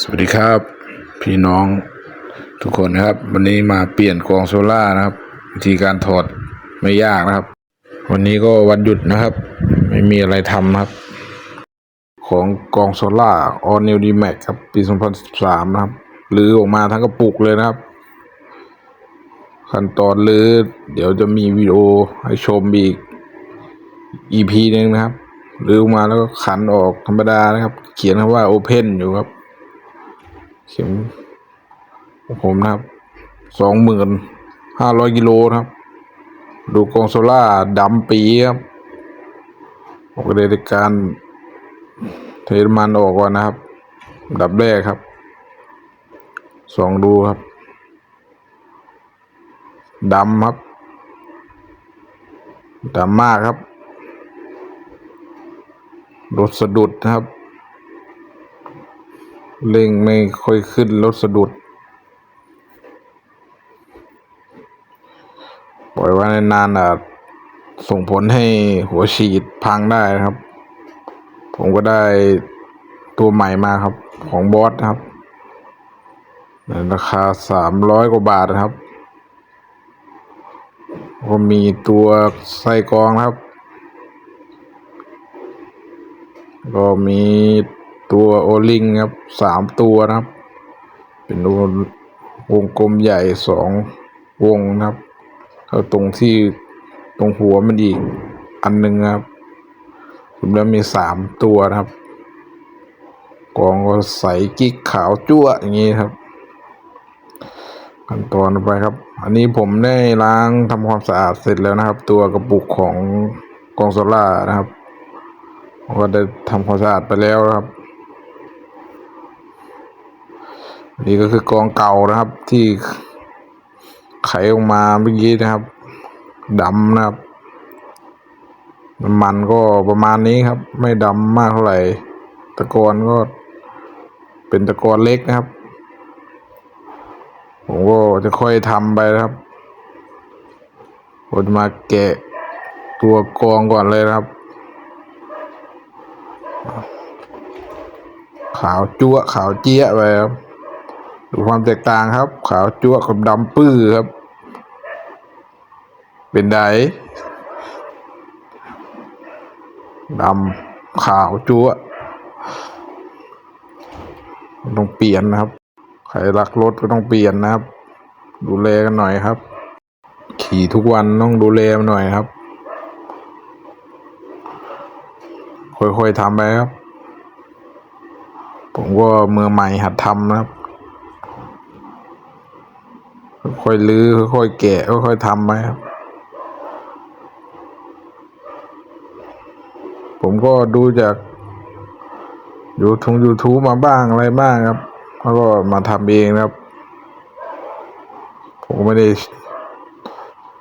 สวัสดีครับ พี่น้องทุกคนนะครับ วันนี้มาเปลี่ยนกองโซล่านะครับ วิธีการถอดไม่ยากนะครับ วันนี้ก็วันหยุดนะครับ ไม่มีอะไรทำครับ ของกองโซล่า All New D Max ครับ ปี 2013 นะครับหรือออกมาทั้งกระปุกเลยนะครับ ขั้นตอนหรือเดี๋ยวจะมีวิดีโอให้ชมอีก EP หนึ่งนะครับหรือออกมาแล้วก็ขันออกธรรมดานะครับ เขียนคำว่า Open อยู่ครับ เข็มผมนะครับสองหมื่นห้าร้อยกิโลนะครับ ดูกองโซล่าดำปีครับผมก็เลยในการเทน้ำมันออกก่อนนะครับ ดับแรกครับสองดูครับดำครับดำมากครับรถสะดุดครับ เร่งไม่ค่อยขึ้นรถสะดุด ปล่อยไว้นานอาจส่งผลให้หัวฉีดพังได้นะครับ ผมก็ได้ตัวใหม่มาครับของบอสครับในราคาสามร้อยกว่าบาทนะครับ ก็มีตัวไส้กรองครับ ก็มี ตัวโอลิงครับสามตัวนะครับ เป็นวงวงกลมใหญ่สองวงนะครับแล้วตรงที่ตรงหัวมันอีกอันหนึ่งครับรวมแล้วมีสามตัวนะครับ กองก็ใสกิ๊กขาวจั่วอย่างนี้ครับขั้นตอนไปครับ อันนี้ผมได้ล้างทำความสะอาดเสร็จแล้วนะครับ ตัวกระปุกของกองโซล่านะครับก็ได้ทำความสะอาดไปแล้วครับ นี่ก็คือกองเก่านะครับ ที่ไขออกมาเมื่อกี้นะครับดำนะครับน้ำมันก็ประมาณนี้ครับ ไม่ดำมากเท่าไหร่ ตะกอนก็เป็นตะกอนเล็กนะครับ ผมก็จะค่อยทำไปนะครับผมจะมาแกะตัวกองก่อนเลยนะครับ ขาวจั๊วขาวเจี๊ยะไปครับ ความแตกต่างครับ ขาวจั๊วกับดำปื้อครับ เป็นไดดำขาวจั๊วต้องเปลี่ยนนะครับ ใครรักรถก็ต้องเปลี่ยนนะครับ ดูแลกันหน่อยครับ ขี่ทุกวันต้องดูแลมันหน่อยครับ ค่อยๆทำไปครับ ผมก็มือใหม่หัดทำนะครับ ค่อยลื้อค่อยแกะค่อยทำไปครับ ผมก็ดูจากยูทงยูทูบมาบ้างอะไรบ้างครับ แล้วก็มาทำเองครับ ผมไม่ได้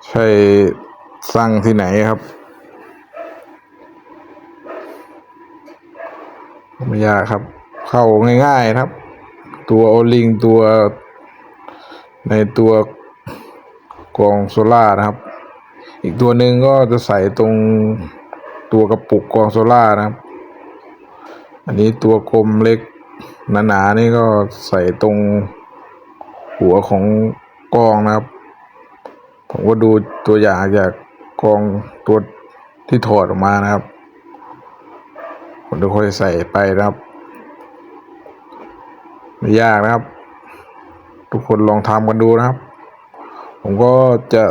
ใช่สร้างที่ไหนครับ ไม่ยากครับ เข้าง่ายๆครับ ตัวโอลิงตัว ในตัวกรองโซล่านะครับ อีกตัวหนึ่งก็จะใส่ตรงตัวกระปุกกรองโซล่านะครับ อันนี้ตัวกลมเล็กหนาๆนี่ก็ใส่ตรงหัวของกรองนะครับ ผมก็ดูตัวอย่างจากกรองตัวที่ถอดออกมานะครับ ผมจะค่อยใส่ไปนะครับไม่ยากนะครับ ทุกคนลองทำกันดูนะครับ ผมก็จะ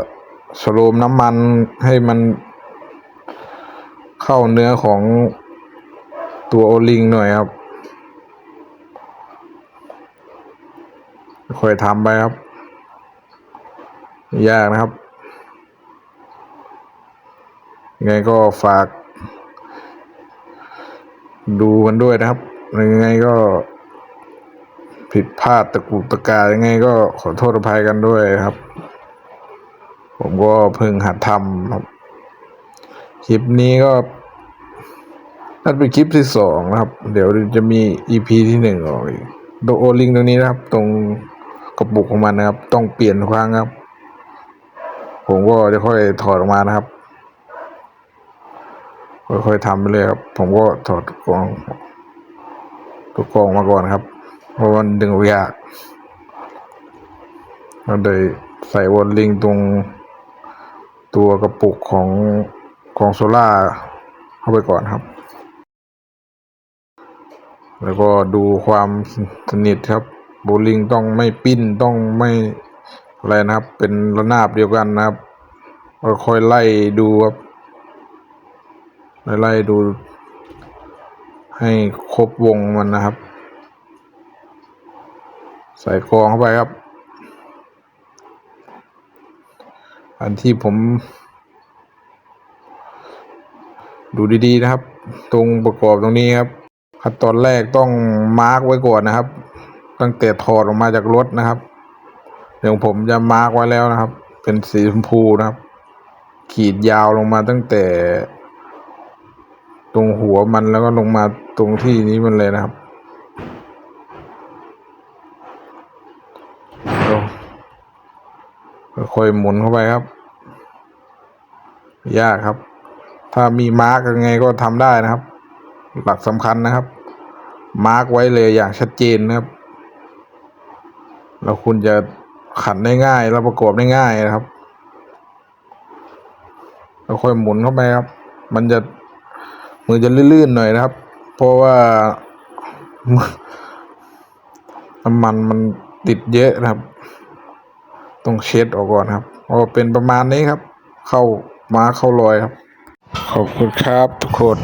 สโลมน้ำมันให้มันเข้าเนื้อของตัวโอลิงหน่อยครับ ค่อยทำไปครับ ยากนะครับยังไงก็ฝากดูกันด้วยนะครับยังไงก็ ผิดพลาดตะกุกตะกายยังไงก็ขอโทษอภัยกันด้วยครับ ผมก็เพิ่งหัดทำครับคลิปนี้ก็นั่นเป็นคลิปที่สองนะครับ เดี๋ยวจะมี EP ที่หนึ่งออกอีกโดโอลิงตรงนี้นะครับ ตรงกระปุกของมันนะครับ ต้องเปลี่ยนทุกครั้งครับ ผมก็จะค่อยถอดออกมานะครับ ค่อยๆทำไปเลยครับ ผมก็ถอดกล่องตัวกล่องมาก่อนครับ เพราะมันดึงออกยากเราเลยใส่วอลลิงตรงตัวกระปุกของของโซล่าเข้าไปก่อนครับ แล้วก็ดูความสนิทครับโบลิ่งต้องไม่ปิ้นต้องไม่อะไรนะครับ เป็นระนาบเดียวกันนะครับก็ค่อยไล่ดูครับไล่ดู ให้ครบวงมันนะครับ ใส่กรองเข้าไปครับ อันที่ผม ดูดีๆนะครับ ตรงประกอบตรงนี้ครับ ขั้นตอนแรกต้องมาร์กไว้ก่อนนะครับ ตั้งแต่ถอดออกมาจากรถนะครับอย่างผมจะมาร์กไว้แล้วนะครับ เป็นสีชมพูนะครับ ขีดยาวลงมาตั้งแต่ ตรงหัวมันแล้วก็ลงมาตรงที่นี้มันเลยนะครับแล้ว ค่อยๆหมุนเข้าไปครับ ยากครับ ถ้ามีมาร์กยังไงก็ทำได้นะครับ หลักสำคัญนะครับ มาร์กไว้เลยอย่างชัดเจนนะครับ แล้วคุณจะขันได้ง่ายแล้วประกอบได้ง่ายนะครับแล้วค่อยหมุนเข้าไปครับ มันจะมือจะลื่นๆหน่อยนะครับ เพราะว่าน้ำมันมันติดเยอะนะครับ ต้องเช็ดออกก่อนครับพอเป็นประมาณนี้ครับ เข้ามาเข้ารอยครับ ขอบคุณครับทุกคน